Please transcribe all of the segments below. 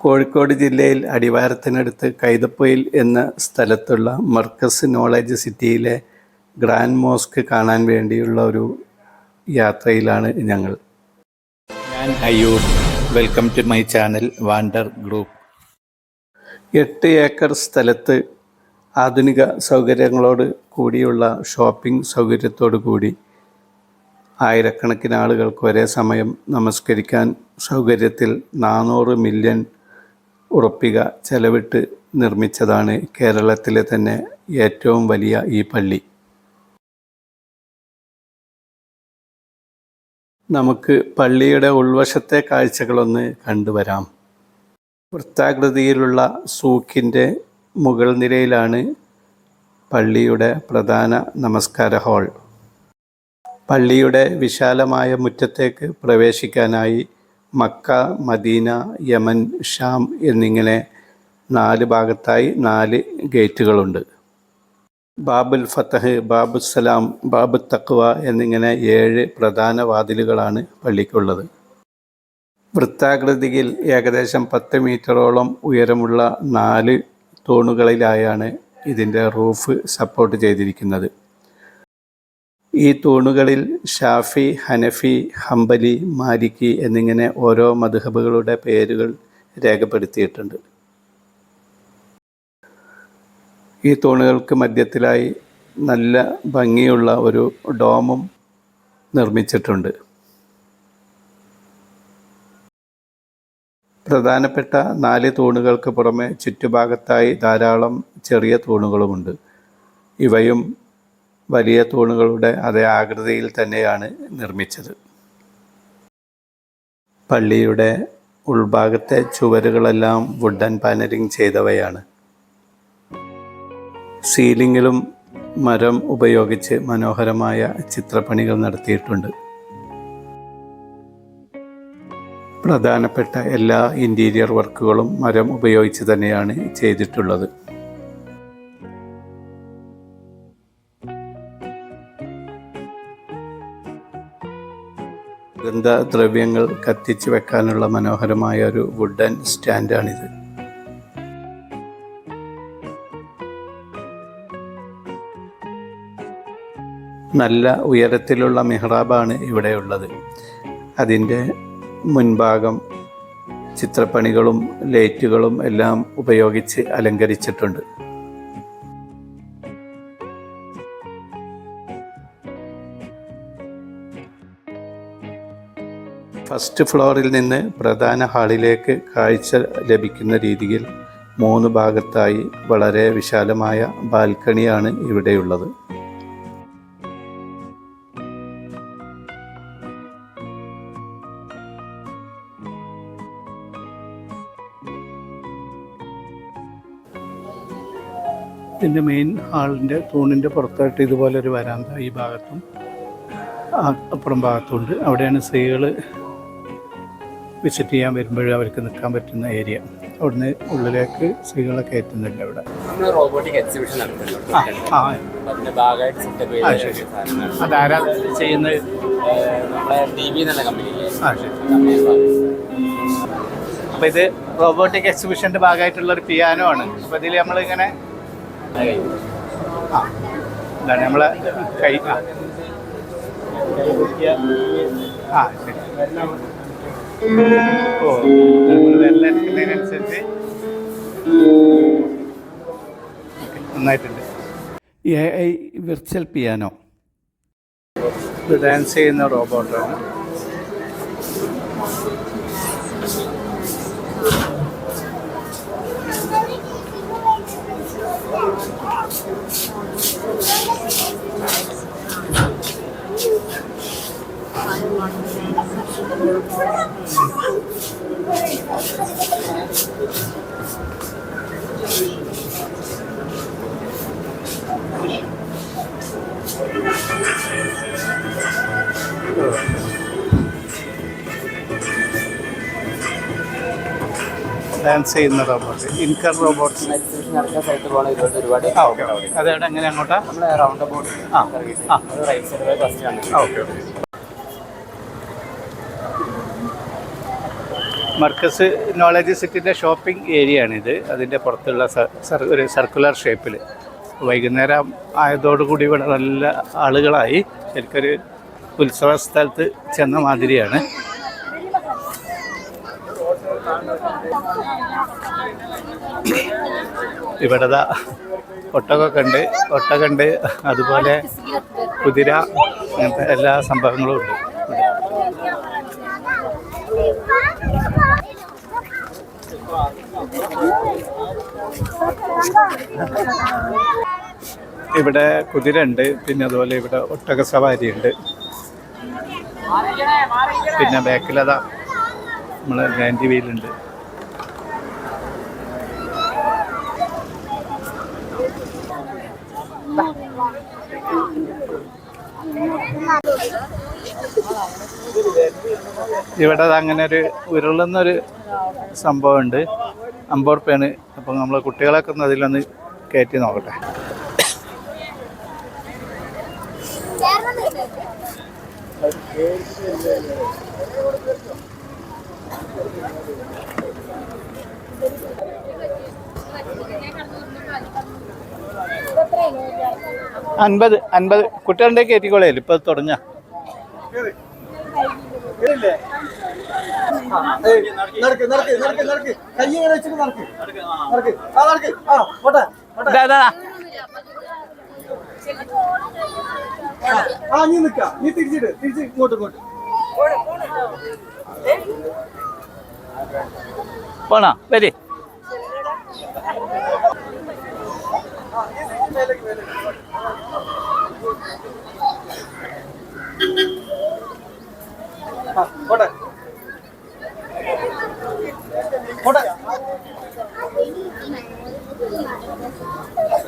കോഴിക്കോട് ജില്ലയിൽ അടിവാരത്തിനടുത്ത് കൈതപ്പൊയിൽ എന്ന സ്ഥലത്തുള്ള മർക്കസ് നോളജ് സിറ്റിയിലെ ഗ്രാൻഡ് മോസ്ക് കാണാൻ വേണ്ടിയുള്ള ഒരു യാത്രയിലാണ് ഞങ്ങൾ. ഞാൻ Ayyur. Welcome to my channel wander group എട്ട് ഏക്കർ സ്ഥലത്ത് ആധുനിക സൗകര്യങ്ങളോട് കൂടിയുള്ള ഷോപ്പിംഗ് സൗകര്യത്തോടു കൂടി ആയിരക്കണക്കിന് ആളുകൾക്ക് ഒരേ സമയം നമസ്കരിക്കാൻ സൗകര്യത്തിൽ നാനൂറ് മില്യൺ ഉറപ്പിക ചെലവിട്ട് നിർമ്മിച്ചതാണ് കേരളത്തിലെ തന്നെ ഏറ്റവും വലിയ ഈ പള്ളി. നമുക്ക് പള്ളിയുടെ ഉൾവശത്തെ കാഴ്ചകളൊന്ന് കണ്ടുവരാം. വൃത്താകൃതിയിലുള്ള സൂക്കിന്റെ മുകൾ നിരയിലാണ് പള്ളിയുടെ പ്രധാന നമസ്കാര ഹാൾ. പള്ളിയുടെ വിശാലമായ മുറ്റത്തേക്ക് പ്രവേശിക്കാനായി മക്ക മദീന യമൻ ഷാം എന്നിങ്ങനെ നാല് ഭാഗത്തായി നാല് ഗേറ്റുകളുണ്ട്. ബാബുൽ ഫത്തഹ് ബാബുസലാം ബാബു തക്വ എന്നിങ്ങനെ ഏഴ് പ്രധാന വാതിലുകളാണ് പള്ളിക്കുള്ളത്. വൃത്താകൃതിയിൽ ഏകദേശം പത്ത് മീറ്ററോളം ഉയരമുള്ള നാല് തൂണുകളിലായാണ് ഇതിന്റെ റൂഫ് സപ്പോർട്ട് ചെയ്തിരിക്കുന്നത്. ഈ തൂണുകളിൽ ഷാഫി ഹനഫി ഹംബലി മാലിക്കി എന്നിങ്ങനെ ഓരോ മധുഹബുകളുടെ പേരുകൾ രേഖപ്പെടുത്തിയിട്ടുണ്ട്. ഈ തൂണുകൾക്ക് മധ്യത്തിലായി നല്ല ഭംഗിയുള്ള ഒരു ഡോമും നിർമ്മിച്ചിട്ടുണ്ട്. പ്രധാനപ്പെട്ട നാല് തൂണുകൾക്ക് പുറമെ ചുറ്റുഭാഗത്തായി ധാരാളം ചെറിയ തൂണുകളുമുണ്ട്. ഇവയും വലിയ തൂണുകളുടെ അതേ ആകൃതിയിൽ തന്നെയാണ് നിർമ്മിച്ചത്. പള്ളിയുടെ ഉൾഭാഗത്തെ ചുവരുകളെല്ലാം വുഡൻ പാനലിംഗ് ചെയ്തവയാണ്. സീലിങ്ങിലും മരം ഉപയോഗിച്ച് മനോഹരമായ ചിത്രപ്പണികൾ നടത്തിയിട്ടുണ്ട്. പ്രധാനപ്പെട്ട എല്ലാ ഇന്റീരിയർ വർക്കുകളും മരം ഉപയോഗിച്ച് തന്നെയാണ് ചെയ്തിട്ടുള്ളത്. ഗന്ധദ്രവ്യങ്ങൾ കത്തിച്ച് വെക്കാനുള്ള മനോഹരമായ ഒരു വുഡൻ സ്റ്റാൻഡാണിത് നല്ല ഉയരത്തിലുള്ള മെഹ്റാബാണ് ഇവിടെയുള്ളത് അതിന്റെ മുൻഭാഗം ചിത്രപ്പണികളും ലൈറ്റുകളും എല്ലാം ഉപയോഗിച്ച് അലങ്കരിച്ചിട്ടുണ്ട്. ഫസ്റ്റ് ഫ്ലോറിൽ നിന്ന് പ്രധാന ഹാളിലേക്ക് കാഴ്ച ലഭിക്കുന്ന രീതിയിൽ മൂന്ന് ഭാഗത്തായി വളരെ വിശാലമായ ബാൽക്കണിയാണ് ഇവിടെയുള്ളത്. ഇതിന്റെ മെയിൻ ഹാളിന്റെ തൂണിന്റെ പുറത്തായിട്ട് ഇതുപോലൊരു വരാന്ത ഈ ഭാഗത്തും അപ്പുറം ഭാഗത്തുണ്ട്. അവിടെയാണ് സ്ത്രീകൾ വിസിറ്റ് ചെയ്യാൻ വരുമ്പോഴും അവർക്ക് നിൽക്കാൻ പറ്റുന്ന ഏരിയ അവിടുന്ന് ഉള്ളിലേക്ക് സ്ത്രീകളെ കയറ്റുന്നുണ്ട് റോബോട്ടിക് എക്സിബിഷൻ ശരി. അതാരാ ചെയ്യുന്നത്? അപ്പൊ ഇത് റോബോട്ടിക് എക്സിബിഷന്റെ ഭാഗമായിട്ടുള്ള ഒരു പിയാനോ ആണ്. അപ്പൊ ഇതിൽ നമ്മളിങ്ങനെ ആ എന്താണ് നമ്മളെ കൈ ആ ശരി. ഓ നമ്മൾ നന്നായിട്ടുണ്ട് എ ഐ വിർച്വൽ പിയാനോ ഇത് ഡാൻസ് ചെയ്യുന്ന റോബോട്ടാണ് ഡാൻസ് ചെയ്യുന്ന റോബോട്ട് ഇൻകർ റോബോട്ട് നടക്കുന്ന സ്ഥലത്ത് പോകണ. ഒരുപാട് അതെവിടെ? എങ്ങനെ അങ്ങോട്ടാ? നമ്മളെ റൗണ്ട് അബൌട്ട് ആ right side okay Markaz knowledge സിറ്റിന്റെ shopping area ആണിത് അതിന്റെ പുറത്തുള്ള ഒരു സർക്കുലർ ഷേപ്പിൽ. വൈകുന്നേരം ആയതോടുകൂടി ഇവിടെ നല്ല ആളുകളായി. ശരിക്കൊരു ഉത്സവ സ്ഥലത്ത് ചെന്ന മാതിരിയാണ്. ഇവിടെ ദാ ഒട്ടകമൊക്കെ ഉണ്ട് ഒട്ടകമുണ്ട് അതുപോലെ കുതിര അങ്ങനത്തെ എല്ലാ സംഭവങ്ങളും ഉണ്ട്. ഇവിടെ കുതിര ഉണ്ട് പിന്നെ അതുപോലെ ഇവിടെ ഒട്ടക സവാരി ഉണ്ട്. പിന്നെ ബാക്കിലതാ നമ്മളെ ഗ്രാൻഡി വീലുണ്ട് ഇവിടെ അങ്ങനെ ഒരു ഉരുളുന്നൊരു സംഭവമുണ്ട്. അമ്പത് റുപ്യാണ് അപ്പം നമ്മൾ കുട്ടികളൊക്കെ അതിലൊന്ന് കയറ്റി നോക്കട്ടെ. അൻപത് അൻപത്. കുട്ടികളുടെ കയറ്റിക്കോളേ ഇപ്പൊ തുടങ്ങ. നടക്ക് നടക്ക് നടക്ക് നടക്ക്. കൈ വെച്ചിട്ട് നടക്ക്. നടക്ക്. ആ നടക്ക്. ആ പോട്ടെ. ആ നീ നിക്ക നീ തിരിച്ചിട്ട് തിരിച്ച് ഇങ്ങോട്ട് ഇങ്ങോട്ട്. പോണോ? വരി. പോട്ടെ. പോട്ടെ എന്നിട്ട് നടക്കണോ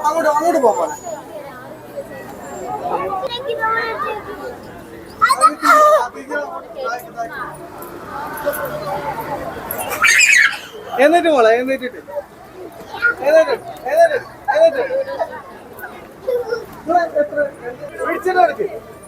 അങ്ങോട്ട് അങ്ങോട്ട് പോകാൻ എന്നിട്ട് മോളെ എന്നിട്ടിട്ട്. എന്നിട്ട് എന്നിട്ട് എന്നിട്ട് എത്ര പിടിച്ചിട്ട്